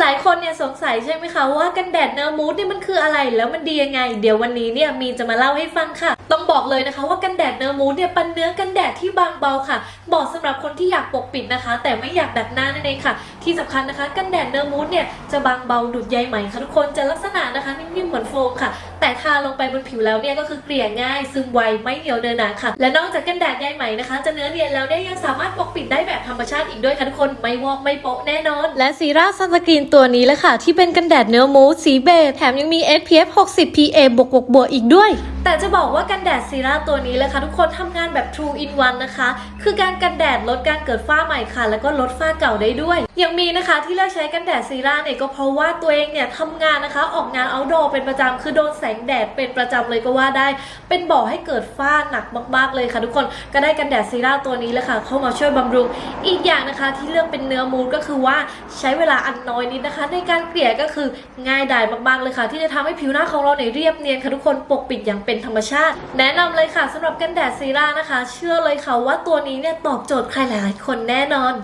หลายคนเนี่ยสงสัยใช่ไหมคะว่ากันแดดเนอร์มูดเนี่ยมันคืออะไรแล้วมันดียังไง เดี๋ยววันนี้เนี่ยมีจะมาเล่าให้ฟังค่ะ ต้องบอกเลยนะคะว่ากันแดดเนอร์มูดเนี่ยเป็นเนื้อกันแดดที่บางเบาค่ะเหมาะสำหรับคนที่อยากปกปิดนะคะ แต่ไม่อยากดัดหน้านั่นเองค่ะ ที่สำคัญนะคะ กันแดดเนอร์มูดเนี่ยจะบางเบาดุดใยไหมค่ะทุกคนจะลักษณะนะคะนิ่มๆเหมือนโฟมค่ะ แต่ทาลงไปบนผิวแล้วเนี่ยก็คือเกลี่ยง่ายซึมไวไม่เหนียวเนินหนาค่ะ และนอกจากกันแดดใยไหมนะคะ จะเนื้อเนียนแล้วเนี่ยยังสามารถปกปิดได้แบบธรรมชาติอีกด้วยค่ะทุกคนไม่วอกไม่โปะแน่นอน และซีราซันสกรีนตัวนี้แหละค่ะ ที่เป็นกันแดดเนื้อมูสสีเบจแถมยังมี SPF 60 PA บวกบวกบวกอีกด้วย แต่จะบอกว่ากันแดดซีราตัวนี้เลยค่ะทุกคนทำงานแบบ True in One นะคะ คือการกันแดดลดการเกิดฝ้าใหม่ค่ะ แล้วก็ลดฝ้าเก่าได้ด้วย ยังมีนะคะที่เลือกใช้กันแดดซีราเนี่ยก็เพราะว่าตัวเองเนี่ยทำงานนะคะ ออกงาน outdoor เป็นประจำคือโดนแสงแดดเป็นประจำเลยก็ว่าได้ เป็นบ่อให้เกิดฝ้าหนักมากๆเลยค่ะ ทุกคนก็ได้กันแดดซีราตัวนี้เลยค่ะ เข้ามาช่วยบำรุง อีกอย่างนะคะที่เลือกเป็นเนื้อมูนก็คือว่าใช้เวลาอันน้อยนิดนะคะ ในการเกลี่ยก็คือง่ายดายมากๆเลยค่ะ ที่จะทำให้ผิวหน้าของเราเนี่ยเรียบเนียนค่ะทุกคนปกปิดอย่างเป็นธรรมชาติ แนะนำเลยค่ะสำหรับกันแดดซีรานะคะ เชื่อเลยค่ะว่าตัวนี้เนี่ยตอบโจทย์ใครหลายๆคนแน่นอน